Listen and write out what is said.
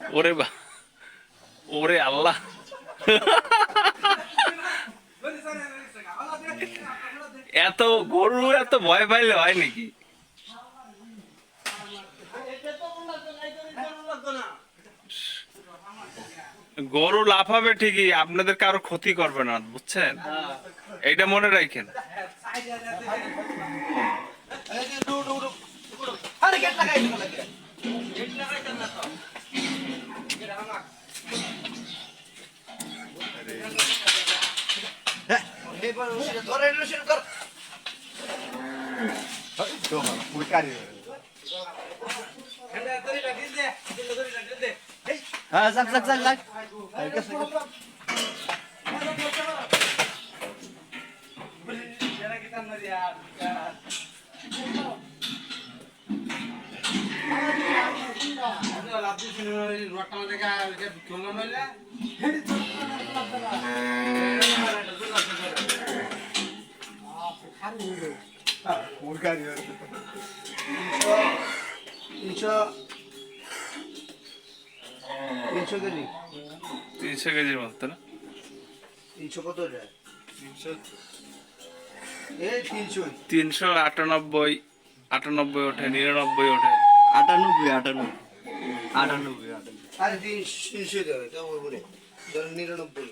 ওরে বা, ওরে আল্লাহ। এত গরু, এত ভয় পাইলে হয় নাকি? গরু লাফাবে ঠিকই, আপনাদের কারও ক্ষতি করবে না, বুঝছেন? এইটা মনে রাখেন। हे कर तो हा सांग सांग सांग सांग रोटा मध्ये काय घेऊन তিনশো কেজি তিনশো কেজির মতো না তিনশো কত রে এই তিনশো তিনশো আটানব্বই আটানব্বই ওঠে নিরানব্বই ওঠে আটানব্বই আটানব্বই আটানব্বই আটানব্বই আরে তিনশো তিনশো দেবে তো নিরানব্বই